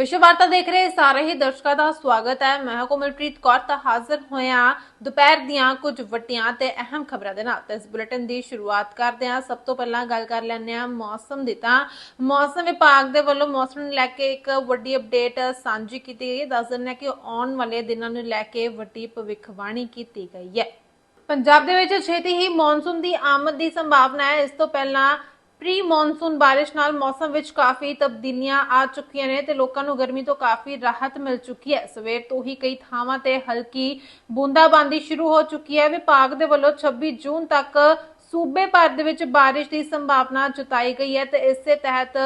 ਵਿਸ਼ਵ ਵਾਰਤਾ ਦੇਖ ਰਹੇ ਸਾਰੇ ਹੀ ਦਰਸ਼ਕਾਂ ਦਾ ਸਵਾਗਤ ਹੈ। ਮੈਂ ਕੋਮਲਪ੍ਰੀਤ ਕੌਰ, ਤਾਂ ਹਾਜ਼ਰ ਹੋਇਆ ਦੁਪਹਿਰ ਦੀਆਂ ਕੁਝ ਵੱਡੀਆਂ ਤੇ ਅਹਿਮ ਖਬਰਾਂ ਦੇ ਨਾਲ। ਤੇ ਇਸ ਬੁਲੇਟਿਨ ਦੀ ਸ਼ੁਰੂਆਤ ਕਰਦੇ ਹਾਂ। ਸਭ ਤੋਂ ਪਹਿਲਾਂ ਗੱਲ ਕਰ ਲੈਂਦੇ ਹਾਂ ਮੌਸਮ ਦੀ ਤਾਂ ਮੌਸਮ ਵਿਭਾਗ ਦੇ ਵੱਲੋਂ ਮੌਸਮ ਨੂੰ ਲੈ ਕੇ ਇੱਕ ਵੱਡੀ ਅਪਡੇਟ ਸਾਂਝੀ ਕੀਤੀ ਗਈ ਹੈ। ਦੱਸ ਦਿੰਦੇ ਹਾਂ ਕਿ ਆਉਣ ਵਾਲੇ ਦਿਨਾਂ ਨੂੰ ਲੈ ਕੇ ਵੱਡੀ ਭਵਿੱਖਬਾਣੀ ਕੀਤੀ ਗਈ ਹੈ। ਪੰਜਾਬ ਦੇ ਵਿੱਚ ਛੇਤੀ ਹੀ ਮੌਨਸੂਨ ਦੀ ਆਮਦ ਦੀ ਸੰਭਾਵਨਾ ਹੈ। ਇਸ ਤੋਂ ਪਹਿਲਾਂ ਪ੍ਰੀ ਮੌਨਸੂਨ ਬਾਰਿਸ਼ ਨਾਲ ਮੌਸਮ ਵਿੱਚ ਕਾਫੀ ਤਬਦੀਲੀਆਂ ਆ ਚੁੱਕੀਆਂ ਨੇ ਤੇ ਲੋਕਾਂ ਨੂੰ ਗਰਮੀ ਤੋਂ ਕਾਫੀ ਰਾਹਤ ਮਿਲ ਚੁੱਕੀ ਹੈ। ਸਵੇਰ ਤੋਂ ਹੀ ਕਈ ਥਾਵਾਂ ਤੇ ਹਲਕੀ ਬੂੰਦਾਬਾਂਦੀ ਸ਼ੁਰੂ ਹੋ ਚੁੱਕੀ ਹੈ। ਵਿਭਾਗ ਦੇ ਵੱਲੋਂ 26 ਜੂਨ ਤੱਕ ਸੂਬੇ ਭਰ ਦੇ ਵਿੱਚ ਬਾਰਿਸ਼ ਦੀ ਸੰਭਾਵਨਾ ਜਤਾਈ ਗਈ ਹੈ ਤੇ ਇਸੇ ਤਹਿਤ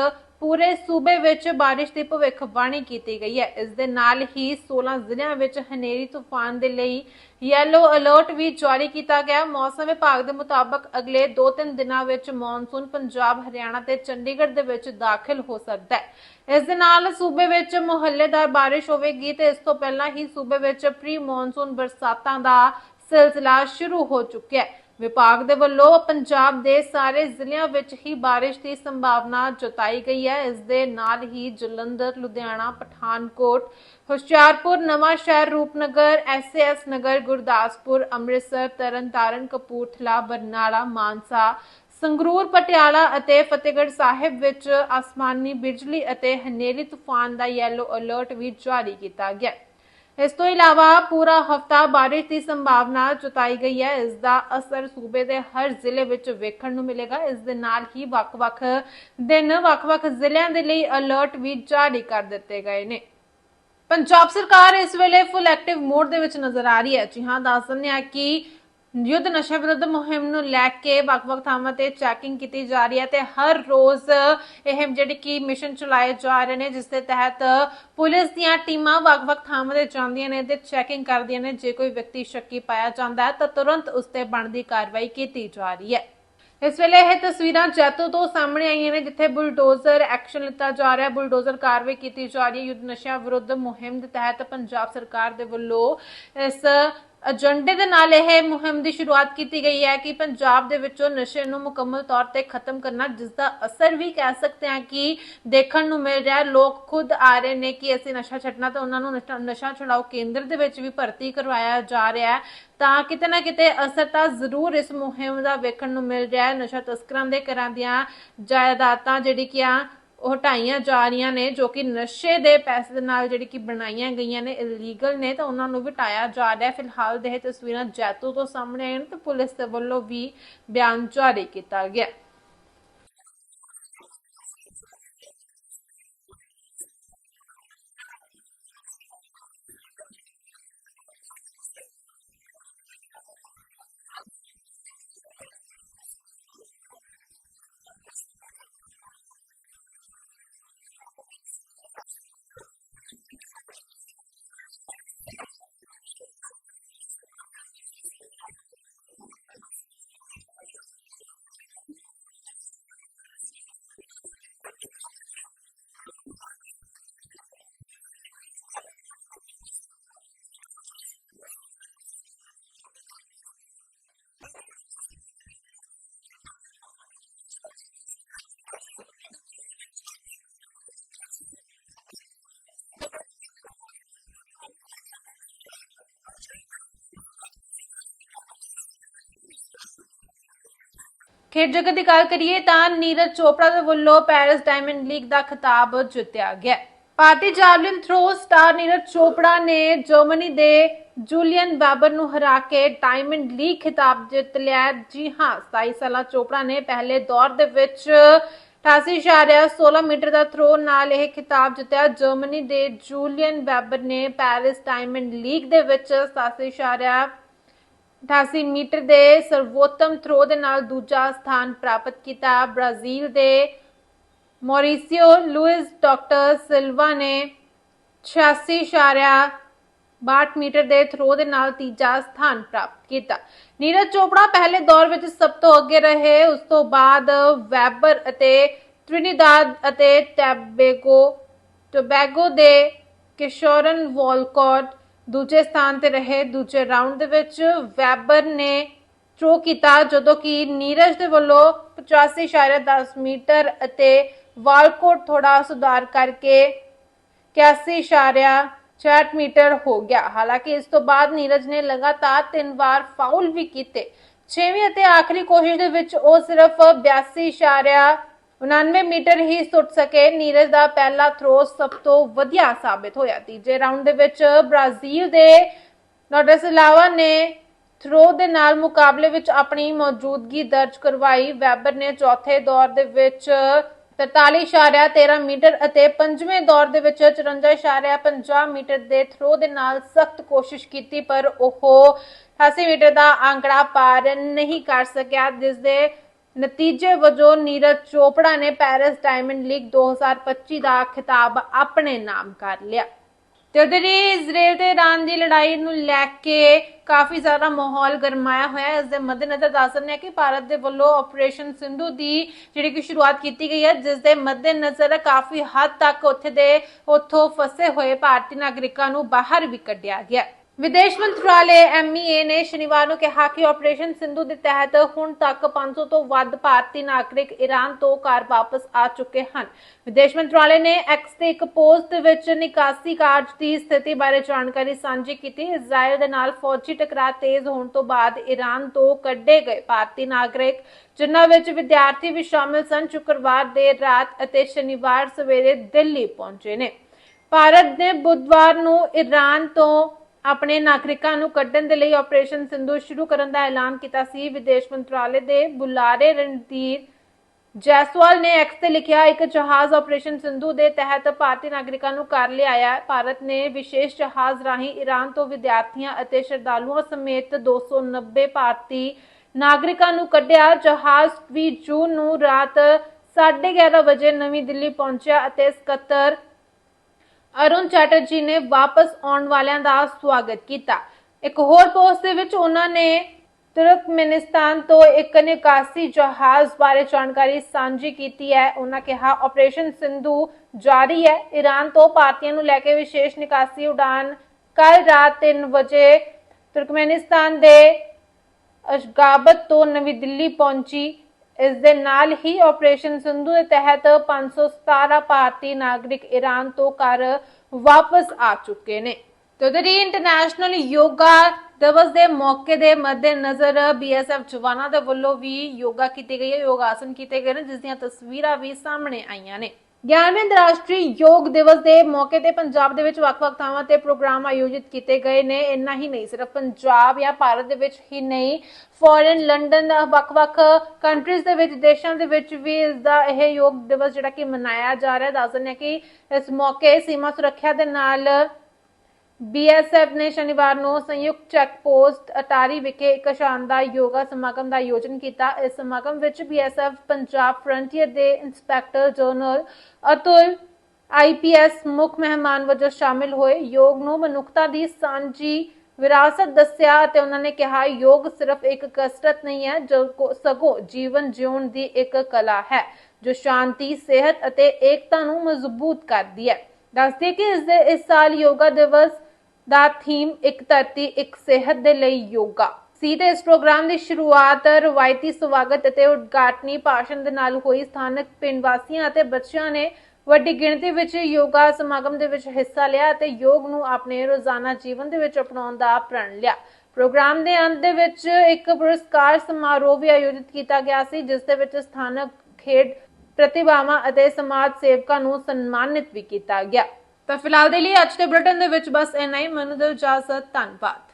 ਪੂਰੇ ਸੂਬੇ ਵਿੱਚ ਬਾਰਿਸ਼ ਦੀ ਭਵਿੱਖਬਾਣੀ ਕੀਤੀ ਗਈ ਹੈ। ਇਸ ਦੇ ਨਾਲ ਹੀ 16 ਜ਼ਿਲ੍ਹਿਆਂ ਵਿੱਚ ਹਨੇਰੀ ਤੂਫਾਨ ਦੇ ਲਈ ਯੈਲੋ ਅਲਰਟ ਵੀ ਜਾਰੀ ਕੀਤਾ ਗਿਆ। ਮੌਸਮ ਵਿਭਾਗ ਦੇ ਮੁਤਾਬਕ ਅਗਲੇ 2-3 ਦਿਨਾਂ ਵਿੱਚ ਮੌਨਸੂਨ ਪੰਜਾਬ, ਹਰਿਆਣਾ ਤੇ ਚੰਡੀਗੜ੍ਹ ਦੇ ਵਿੱਚ ਦਾਖਲ ਹੋ ਸਕਦਾ ਹੈ। ਇਸ ਦੇ ਨਾਲ ਸੂਬੇ ਵਿੱਚ ਮੁਹੱਲੇਦਾਰ ਬਾਰਿਸ਼ ਹੋਵੇਗੀ ਤੇ ਇਸ ਤੋਂ ਪਹਿਲਾਂ ਹੀ ਸੂਬੇ ਵਿੱਚ ਪ੍ਰੀ ਮੌਨਸੂਨ ਬਰਸਾਤਾਂ ਦਾ ਸਿਲਸਿਲਾ ਸ਼ੁਰੂ ਹੋ ਚੁੱਕਿਆ ਹੈ। ਵਿਭਾਗ ਦੇ ਵੱਲੋਂ ਪੰਜਾਬ ਦੇ ਸਾਰੇ ਜ਼ਿਲ੍ਹਿਆਂ ਵਿੱਚ ਹੀ ਬਾਰਿਸ਼ ਦੀ ਸੰਭਾਵਨਾ ਜਤਾਈ ਗਈ ਹੈ। ਇਸ ਦੇ ਨਾਲ ਹੀ ਜਲੰਧਰ, ਲੁਧਿਆਣਾ, ਪਠਾਨਕੋਟ, ਹੁਸ਼ਿਆਰਪੁਰ ਨਵਾਂ ਸ਼ਹਿਰ ਰੂਪਨਗਰ ਐਸਐਸ ਨਗਰ, ਗੁਰਦਾਸਪੁਰ, ਅੰਮ੍ਰਿਤਸਰ, ਤਰਨਤਾਰਨ, ਕਪੂਰਥਲਾ, ਬਰਨਾਲਾ, ਮਾਨਸਾ, ਸੰਗਰੂਰ, ਪਟਿਆਲਾ ਅਤੇ ਫਤਿਹਗੜ੍ਹ ਸਾਹਿਬ ਵਿੱਚ ਆਸਮਾਨੀ ਬਿਜਲੀ ਅਤੇ ਹਨੇਰੀ ਤੂਫਾਨ ਦਾ ਯੈਲੋ ਅਲਰਟ ਵੀ ਜਾਰੀ ਕੀਤਾ ਗਿਆ। ਹੈ ਇਸ ਤੋਂ ਇਲਾਵਾ ਪੂਰਾ ਹਫਤਾ ਬਾਰਿਸ਼ ਦੀ ਸੰਭਾਵਨਾ ਜਤਾਈ ਗਈ ਹੈ। ਇਸ ਦਾ ਅਸਰ ਸੂਬੇ ਦੇ ਹਰ ਜ਼ਿਲ੍ਹੇ ਵਿੱਚ ਵੇਖਣ ਨੂੰ ਮਿਲੇਗਾ। ਇਸ ਦੇ ਨਾਲ ਹੀ ਵੱਖ-ਵੱਖ ਦਿਨ ਵੱਖ-ਵੱਖ ਜ਼ਿਲ੍ਹਿਆਂ ਦੇ ਲਈ ਅਲਰਟ ਵੀ ਜਾਰੀ ਕਰ ਦਿੱਤੇ ਗਏ ਨੇ। ਪੰਜਾਬ ਸਰਕਾਰ ਇਸ ਵੇਲੇ ਫੁੱਲ ਐਕਟਿਵ ਮੋਡ ਦੇ ਵਿੱਚ ਨਜ਼ਰ ਆ ਰਹੀ ਹੈ। ਜੀ ਹਾਂ, ਦੱਸ ਦਿੰਦੇ ਹਾਂ ਕਿ ਯੁੱਧ ਨਸ਼ਾ ਵਿਰੁੱਧ ਮੁਹਿੰਮ ਨੂੰ ਲੈ ਕੇ ਵੱਖ-ਵੱਖ ਥਾਵਾਂ ਤੇ ਚੈਕਿੰਗ ਕੀਤੀ ਜਾ ਰਹੀ ਹੈ ਤੇ ਹਰ ਰੋਜ਼ ਇਹ ਜਿਹੜੀ ਕਿ ਮਿਸ਼ਨ ਚਲਾਏ ਜਾ ਰਹੇ ਨੇ, ਜਿਸ ਦੇ ਤਹਿਤ ਪੁਲਿਸ ਦੀਆਂ ਟੀਮਾਂ ਵੱਖ-ਵੱਖ ਥਾਵਾਂ ਤੇ ਜਾਂਦੀਆਂ ਨੇ ਤੇ ਚੈਕਿੰਗ ਕਰਦੀਆਂ ਨੇ, ਜੇ ਕੋਈ ਵਿਅਕਤੀ ਸ਼ੱਕੀ ਪਾਇਆ ਜਾਂਦਾ ਹੈ ਤਾਂ ਤੁਰੰਤ ਉਸ ਤੇ ਬਣਦੀ ਕਾਰਵਾਈ ਕੀਤੀ ਜਾ ਰਹੀ ਹੈ। ਇਸ ਵੇਲੇ ਇਹ ਤਸਵੀਰਾਂ ਜੈਤੋ ਤੋਂ ਸਾਹਮਣੇ ਆਈਆਂ ਨੇ, ਜਿੱਥੇ ਬੁਲਡੋਜ਼ਰ ਐਕਸ਼ਨ ਲਿੱਤਾ ਜਾ ਰਿਹਾ ਹੈ। ਬੁਲਡੋਜ਼ਰ ਕਾਰਵਾਈ ਕੀਤੀ ਜਾ ਰਹੀ ਹੈ। ਯੁੱਧ ਨਸ਼ਾ ਵਿਰੁੱਧ ਮੁਹਿੰਮ ਦੇ ਤਹਿਤ ਪੰਜਾਬ ਸਰਕਾਰ ਦੇ ਵੱਲੋਂ ਇਸ ਏਜੰਡੇ ਦੇ ਨਾਲ ਇਹ ਮੁਹਿੰਮ ਦੀ ਸ਼ੁਰੂਆਤ ਕੀਤੀ ਗਈ ਹੈ ਕਿ ਪੰਜਾਬ ਦੇ ਵਿੱਚੋਂ ਨਸ਼ੇ ਨੂੰ ਮੁਕੰਮਲ ਤੌਰ ਤੇ ਖਤਮ ਕਰਨਾ ਜਿਸ ਦਾ ਅਸਰ ਵੀ ਕਹਿ ਸਕਦੇ ਹਾਂ ਕਿ ਦੇਖਣ ਨੂੰ ਮਿਲ ਰਿਹਾ ਲੋਕ ਖੁਦ ਆ ਰਹੇ ਨੇ ਕਿ ਅਸੀਂ ਨਸ਼ਾ ਛੱਡਣਾ ਤਾਂ ਉਹਨਾਂ ਨੂੰ ਨਸ਼ਾ- ਨਸ਼ਾ ਛੁਡਾਓ ਕੇਂਦਰ ਦੇ ਵਿੱਚ ਵੀ ਭਰਤੀ ਕਰਵਾਇਆ ਜਾ ਰਿਹਾ ਹੈ। ਤਾਂ ਕਿਤੇ ਨਾ ਕਿਤੇ ਅਸਰ ਤਾਂ ਜ਼ਰੂਰ ਇਸ ਮੁਹਿੰਮ ਦਾ ਵੇਖਣ ਨੂੰ ਮਿਲ ਰਿਹਾ ਹੈ। ਨਸ਼ਾ ਤਸਕਰਾਂ ਦੇ ਘਰਾਂ ਦੀਆਂ ਜਾਇਦਾਦਾਂ ਜਿਹੜੀ ਕਿ ਆ ਉਹ ਹਟਾਈਆਂ ਜਾ ਰਹੀਆਂ ਨੇ, ਜੋ ਕਿ ਨਸ਼ੇ ਦੇ ਪੈਸੇ ਦੇ ਨਾਲ ਜਿਹੜੀ ਕਿ ਬਣਾਈਆਂ ਗਈਆਂ ਨੇ ਇਲੀਗਲ ਨੇ, ਤਾਂ ਉਹਨਾਂ ਨੂੰ ਵੀ ਹਟਾਇਆ ਜਾ ਰਿਹਾ ਫਿਲਹਾਲ ਦੇ ਇਹ ਤਸਵੀਰਾਂ ਜੈਤੋ ਤੋਂ ਸਾਹਮਣੇ ਆਈਆਂ ਨੇ ਤੇ ਪੁਲਿਸ ਦੇ ਵੱਲੋਂ ਵੀ ਬਿਆਨ ਜਾਰੀ ਕੀਤਾ ਗਿਆ ਖੇਡ ਜਗਤ ਦੀ ਗੱਲ ਕਰੀਏ ਤਾਂ ਨੀਰਜ ਚੋਪੜਾ ਦੇ ਵੱਲੋਂ ਪੈਰਿਸ ਡਾਇਮੰਡ ਲੀਗ ਦਾ ਖਿਤਾਬ ਜਿੱਤਿਆ ਗਿਆ। ਭਾਰਤੀ javelin throw star Neeraj Chopra ਨੇ ਜਰਮਨੀ ਦੇ ਜੂਲੀਅਨ ਵੈਬਰ ਨੂੰ ਹਰਾ ਕੇ ਡਾਇਮੰਡ ਲੀਗ ਖਿਤਾਬ ਜਿੱਤ ਲਿਆ। ਜੀ ਹਾਂ 27 ਸਾਲਾ ਚੋਪੜਾ ਨੇ ਪਹਿਲੇ ਦੌਰ ਦੇ ਵਿੱਚ 88.16 ਮੀਟਰ ਦਾ ਥਰੋ ਨਾਲ ਇਹ ਖਿਤਾਬ ਜਿੱਤਿਆ। ਜਰਮਨੀ ਦੇ ਜੂਲੀਅਨ ਵੈਬਰ ਨੇ ਪੈਰਿਸ ਡਾਇਮੰਡ ਲੀਗ ਦੇ ਵਿੱਚ 87 88 ਮੀਟਰ ਦੇ ਸਰਵੋਤਮ ਥਰੋ ਦੇ ਨਾਲ ਦੂਜਾ ਸਥਾਨ ਪ੍ਰਾਪਤ ਕੀਤਾ। ਬ੍ਰਾਜ਼ੀਲ ਦੇ ਮੌਰੀਸੀਓ ਲੂਇਸ, ਡਾਕਟਰ ਸਿਲਵਾ ਨੇ 86.62 ਮੀਟਰ ਦੇ ਥਰੋ ਦੇ ਨਾਲ ਤੀਜਾ ਸਥਾਨ ਪ੍ਰਾਪਤ ਕੀਤਾ। ਨੀਰਜ ਚੋਪੜਾ ਪਹਿਲੇ ਦੌਰ ਵਿੱਚ ਸਭ ਤੋਂ ਅੱਗੇ ਰਹੇ। ਉਸ ਤੋਂ ਬਾਅਦ ਵੈਬਰ ਅਤੇ ਤ੍ਰਿਨੀਦਾਦ ਅਤੇ ਟੈਬੇਗੋ, ਟੋਬੈਗੋ ਦੇ ਕਿਸ਼ੋਰਨ ਵਾਲਕੋਟ ਦੂਜੇ ਸਥਾਨ ਤੇ ਰਹੇ, ਦੂਜੇ ਰਾਉਂਡ ਦੇ ਵਿੱਚ ਵੈਬਰ ਨੇ ਥਰੋ ਕੀਤਾ, ਜਦੋਂ ਕਿ ਨੀਰਜ ਦੇ ਵੱਲੋਂ 85.10 ਮੀਟਰ ਅਤੇ ਵਾਲਕੋਟ ਥੋੜਾ ਸੁਧਾਰ ਕਰਕੇ 81.66 ਮੀਟਰ ਹੋ ਗਿਆ। ਹਾਲਾਂਕਿ ਇਸ ਤੋਂ ਬਾਅਦ ਨੀਰਜ ਨੇ ਲਗਾਤਾਰ ਤਿੰਨ ਵਾਰ ਫਾਉਲ ਵੀ ਕੀਤੇ। ਛੇਵੀਂ ਅਤੇ ਆਖਰੀ ਕੋਸ਼ਿਸ਼ ਦੇ ਵਿੱਚ ਉਹ ਸਿਰਫ 82.99 ਮੀਟਰ ਹੀ ਸੁੱਟ ਸਕੇ ਨੀਰਜ ਦਾ ਪਹਿਲਾ ਥਰੋ ਸਭ ਤੋਂ ਵਧੀਆ ਸਾਬਿਤ ਹੋਇਆ। ਤੀਜੇ ਰਾਉਂਡ ਦੇ ਵਿੱਚ ਬ੍ਰਾਜ਼ੀਲ ਦੇ ਨੋਟਸਲਾਵਾ ਨੇ ਥਰੋ ਦੇ ਨਾਲ ਮੁਕਾਬਲੇ ਵਿੱਚ ਆਪਣੀ ਮੌਜੂਦਗੀ ਦਰਜ ਕਰਵਾਈ। ਵੈਬਰ ਨੇ ਚੌਥੇ ਦੌਰ ਦੇ ਵਿੱਚ 43.13 ਮੀਟਰ ਅਤੇ ਪੰਜਵੇਂ ਦੌਰ ਦੇ ਵਿੱਚ 54.50 ਮੀਟਰ ਦੇ ਥਰੋ ਦੇ ਨਾਲ ਸਖਤ ਕੋਸ਼ਿਸ਼ ਕੀਤੀ, ਪਰ ਉਹ 88 ਮੀਟਰ ਦਾ ਅੰਕੜਾ ਪਾਰ ਨਹੀਂ ਕਰ ਸਕਿਆ, ਜਿਸ ਦੇ ਨਤੀਜੇ ਵਜੋਂ ਨੀਰਜ ਚੋਪੜਾ ਨੇ ਪੈਰਿਸ ਡਾਇਮੰਡ ਲੀਗ 2025 ਦਾ ਖਿਤਾਬ ਆਪਣੇ ਨਾਮ ਕਰ ਲਿਆ। ਤੇ ਉਧਰ ਇਜ਼ਰਾਈਲ ਤੇ ਇਰਾਨ ਦੀ ਲੜਾਈ ਨੂੰ ਲੈ ਕੇ ਕਾਫੀ ਜ਼ਿਆਦਾ ਮਾਹੌਲ ਗਰਮਾਇਆ ਹੋਇਆ ਹੈ ਇਸ ਦੇ ਮੱਦੇਨਜ਼ਰ ਦੱਸ ਦਿੰਦੇ ਹਾਂ ਕਿ ਭਾਰਤ ਦੇ ਵੱਲੋਂ ਆਪਰੇਸ਼ਨ ਸਿੰਧੂ ਦੀ ਜਿਹੜੀ ਕਿ ਸ਼ੁਰੂਆਤ ਕੀਤੀ ਗਈ ਹੈ ਜਿਸ ਦੇ ਮੱਦੇਨਜ਼ਰ ਕਾਫੀ ਹੱਦ ਤੱਕ ਉੱਥੇ ਦੇ ਉੱਥੋਂ ਫਸੇ ਹੋਏ ਭਾਰਤੀ ਨਾਗਰਿਕਾਂ ਨੂੰ ਬਾਹਰ ਵੀ ਕੱਢਿਆ ਗਿਆ ਵਿਦੇਸ਼ ਮੰਤਰਾਲੇ ਐਮਈਏ ਨੇ ਸ਼ਨੀਵਾਰ ਨੂੰ ਕਿਹਾ ਕਿ ਆਪਰੇਸ਼ਨ ਸਿੰਧੂ ਦੇ ਤਹਿਤ ਹੁਣ ਤੱਕ 500 ਤੋਂ ਵੱਧ ਭਾਰਤੀ ਨਾਗਰਿਕ ਈਰਾਨ ਤੋਂ ਘਰ ਵਾਪਸ ਆ ਚੁੱਕੇ ਹਨ। ਵਿਦੇਸ਼ ਮੰਤਰਾਲੇ ਨੇ ਐਕਸ ਤੇ ਇੱਕ ਪੋਸਟ ਵਿੱਚ ਨਿਕਾਸੀ ਕਾਰਜ ਦੀ ਸਥਿਤੀ ਬਾਰੇ ਜਾਣਕਾਰੀ ਸਾਂਝੀ ਕੀਤੀ। ਇਜ਼ਰਾਈਲ ਦੇ ਨਾਲ ਫੌਜੀ ਟਕਰਾਅ ਤੇਜ਼ ਹੋਣ ਤੋਂ ਬਾਅਦ ਈਰਾਨ ਤੋਂ ਕੱਢੇ ਗਏ ਭਾਰਤੀ ਨਾਗਰਿਕ, ਜਿਨ੍ਹਾਂ ਵਿੱਚ ਵਿਦਿਆਰਥੀ ਵੀ ਸ਼ਾਮਲ ਸਨ। ਸ਼ੁੱਕਰਵਾਰ ਦੇਰ ਰਾਤ ਅਤੇ ਸ਼ਨੀਵਾਰ ਸਵੇਰੇ ਦਿੱਲੀ ਪਹੁੰਚੇ ਨੇ। ਭਾਰਤ ਨੇ ਬੁੱਧਵਾਰ ਨੂੰ ਈਰਾਨ ਤੋਂ ਆਪਣੇ ਨਾਗਰਿਕਾਂ ਨੂੰ ਕੱਢਣ ਦੇ ਲਈ ਆਪਰੇਸ਼ਨ ਸਿੰਧੂ ਸ਼ੁਰੂ ਕਰਨ ਦਾ ਐਲਾਨ ਕੀਤਾ ਸੀ। ਵਿਦੇਸ਼ ਮੰਤਰਾਲੇ ਦੇ ਬੁਲਾਰੇ ਰਣਧੀਰ ਜੈਸਵਾਲ ਨੇ ਐਕਸ ਤੇ ਲਿਖਿਆ, ਇੱਕ ਜਹਾਜ਼ ਆਪਰੇਸ਼ਨ ਸਿੰਧੂ ਦੇ ਤਹਿਤ ਭਾਰਤੀ ਨਾਗਰਿਕਾਂ ਨੂੰ ਕਰ ਲਿਆਇਆ। ਭਾਰਤ ਨੇ ਵਿਸ਼ੇਸ਼ ਜਹਾਜ਼ ਰਾਹੀਂ ਈਰਾਨ ਤੋਂ ਵਿਦਿਆਰਥੀਆਂ ਅਤੇ ਸ਼ਰਧਾਲੂਆਂ ਸਮੇਤ 290 ਭਾਰਤੀ ਨਾਗਰਿਕਾਂ ਨੂੰ ਕੱਢਿਆ। ਜਹਾਜ਼ 20 ਜੂਨ ਨੂੰ ਰਾਤ 11:30 ਵਜੇ ਨਵੀਂ ਦਿੱਲੀ ਪਹੁੰਚਿਆ ਅਤੇ ਸਕੱਤਰ ਅਰੁਣ ਚੈਟਰਜੀ ਨੇ ਵਾਪਸ ਆਉਣ ਵਾਲਿਆਂ ਦਾ ਸਵਾਗਤ ਕੀਤਾ। ਇੱਕ ਹੋਰ ਪੋਸਟ ਦੇ ਵਿੱਚ ਉਹਨਾਂ ਨੇ ਤੁਰਕਮੇਨਿਸਤਾਨ ਤੋਂ ਇੱਕ ਨਿਕਾਸੀ ਜਹਾਜ਼ ਬਾਰੇ ਜਾਣਕਾਰੀ ਸਾਂਝੀ ਕੀਤੀ ਹੈ। ਉਹਨਾਂ ਕਿਹਾ ਆਪਰੇਸ਼ਨ ਸਿੰਧੂ ਜਾਰੀ ਹੈ। ਈਰਾਨ ਤੋਂ ਭਾਰਤੀਆਂ ਨੂੰ ਲੈ ਕੇ ਵਿਸ਼ੇਸ਼ ਨਿਕਾਸੀ ਉਡਾਨ ਕੱਲ ਰਾਤ 3 ਵਜੇ ਤੁਰਕਮੇਨਿਸਤਾਨ ਦੇ ਅਸ਼ਗਾਬਤ ਤੋਂ ਨਵੀਂ ਦਿੱਲੀ ਪਹੁੰਚੀ। ਇਸ ਦੇ ਨਾਲ ਹੀ ਆਪਰੇਸ਼ਨ ਸਿੰਧੂ ਦੇ ਤਹਿਤ 517 ਭਾਰਤੀ ਨਾਗਰਿਕ ਈਰਾਨ ਤੋਂ ਘਰ ਵਾਪਸ ਆ ਚੁੱਕੇ ਨੇ। ਤੇ ਇੰਟਰਨੈਸ਼ਨਲ ਯੋਗਾ ਦਿਵਸ ਦੇ ਮੌਕੇ ਦੇ ਮੱਦੇਨਜ਼ਰ ਬੀਐਸਐਫ ਜਵਾਨਾਂ ਦੇ ਵੱਲੋਂ ਵੀ ਯੋਗਾ ਕੀਤੀ ਗਈ ਹੈ ਯੋਗ ਕੀਤੇ ਗਏ ਨੇ, ਜਿਸ ਦੀਆਂ ਤਸਵੀਰਾਂ ਵੀ ਸਾਹਮਣੇ ਆਈਆਂ ਨੇ। 11ਵੇਂ ਅੰਤਰਰਾਸ਼ਟਰੀ ਯੋਗ ਦਿਵਸ ਦੇ ਮੌਕੇ ਤੇ ਪੰਜਾਬ ਦੇ ਵਿੱਚ ਵੱਖ-ਵੱਖ ਥਾਵਾਂ ਤੇ ਪ੍ਰੋਗਰਾਮ ਆਯੋਜਿਤ ਕੀਤੇ ਗਏ ਨੇ। ਇੰਨਾ ਹੀ ਨਹੀਂ, ਸਿਰਫ ਪੰਜਾਬ ਜਾਂ ਭਾਰਤ ਦੇ ਵਿੱਚ ਹੀ ਨਹੀਂ ਫੋਰਨ ਲੰਡਨ ਵੱਖ-ਵੱਖ ਕੰਟਰੀਜ਼ ਦੇ ਵਿੱਚ, ਦੇਸ਼ਾਂ ਦੇ ਵਿੱਚ ਵੀ ਇਸ ਦਾ ਇਹ ਯੋਗ ਦਿਵਸ ਜਿਹੜਾ ਕਿ ਮਨਾਇਆ ਜਾ ਰਿਹਾ। ਦੱਸ ਦਿੰਦੇ ਕਿ ਇਸ ਮੌਕੇ ਸੀਮਾ ਸੁਰੱਖਿਆ ਦੇ ਨਾਲ ਬੀਐਸਐਫ ਨੇ ਸ਼ਨੀਵਾਰ ਨੂੰ ਸੰਯੁਕਤ ਚੈੱਕ ਪੋਸਟ ਅਟਾਰੀ ਵਿਖੇ ਇੱਕ ਸ਼ਾਨਦਾਰ ਯੋਗਾ ਸਮਾਗਮ ਦਾ ਆਯੋਜਨ ਕੀਤਾ। ਇਸ ਸਮਾਗਮ ਵਿੱਚ ਬੀਐਸਐਫ ਪੰਜਾਬ ਫਰੰਟੀਅਰ ਦੇ ਇੰਸਪੈਕਟਰ ਜਨਰਲ ਅਤੁਲ ਆਈਪੀਐਸ ਮੁੱਖ ਮਹਿਮਾਨ ਵਜੋਂ ਸ਼ਾਮਿਲ ਹੋਏ। ਯੋਗ ਨੂੰ ਮਨੁੱਖਤਾ ਦੀ ਸਾਂਝੀ ਵਿਰਾਸਤ ਦੱਸਿਆ ਅਤੇ ਉਹਨਾਂ ਨੇ ਕਿਹਾ, ਯੋਗ ਸਿਰਫ ਇੱਕ ਕਸਰਤ ਨਹੀਂ ਹੈ ਜੋ ਸਗੋਂ ਜੀਵਨ ਜਿਉਣ ਦੀ ਇੱਕ ਕਲਾ ਹੈ, ਜੋ ਸ਼ਾਂਤੀ, ਸਿਹਤ ਅਤੇ ਏਕਤਾ ਨੂੰ ਮਜ਼ਬੂਤ ਕਰਦੀ ਹੈ। ਦੱਸਦੇ ਕਿ ਇਸ ਦੇ, ਇਸ ਸਾਲ ਯੋਗਾ ਦਿਵਸ ਦਾ ਥੀਮ ਇੱਕ ਧਰਤੀ, ਇੱਕ ਸਿਹਤ ਦੇ ਲਈ ਯੋਗਾ। ਸੀ ਤੇ ਇਸ ਪ੍ਰੋਗਰਾਮ ਦੀ ਸ਼ੁਰੂਆਤ ਰਵਾਇਤੀ ਸਵਾਗਤ ਅਤੇ ਉਦਘਾਟਨੀ ਭਾਸ਼ਣ ਦੇ ਨਾਲ ਹੋਈ। ਸਥਾਨਕ ਪਿੰਡ ਵਾਸੀਆਂ ਅਤੇ ਬੱਚਿਆਂ ਨੇ ਵੱਡੀ ਗਿਣਤੀ ਵਿੱਚ ਯੋਗਾ ਸਮਾਗਮ ਦੇ ਵਿੱਚ ਹਿੱਸਾ ਲਿਆ ਅਤੇ ਯੋਗ ਨੂੰ ਆਪਣੇ ਰੋਜ਼ਾਨਾ ਜੀਵਨ ਦੇ ਵਿੱਚ ਅਪਣਾਉਣ ਦਾ ਪ੍ਰਣ ਲਿਆ। ਪ੍ਰੋਗਰਾਮ ਦੇ ਅੰਤ ਦੇ ਵਿੱਚ ਇੱਕ ਪੁਰਸਕਾਰ ਸਮਾਰੋਹ ਵੀ ਆਯੋਜਿਤ ਕੀਤਾ ਗਿਆ ਸੀ, ਜਿਸ ਦੇ ਵਿੱਚ ਸਥਾਨਕ ਖੇਡ ਪ੍ਰਤਿਭਾਵਾਂ ਅਤੇ ਸਮਾਜ ਸੇਵਕਾਂ ਨੂੰ ਸਨਮਾਨਿਤ ਵੀ ਕੀਤਾ ਗਿਆ। ਤਾਂ ਫਿਲਹਾਲ ਦੇ ਲਈ ਅੱਜ ਦੇ ਬ੍ਰਿਟਨ ਦੇ ਵਿੱਚ ਬਸ ਇੰਨਾ ਹੀ। ਮੈਨੂੰ ਦਿਓ ਇਜਾਜ਼ਤ, ਧੰਨਵਾਦ।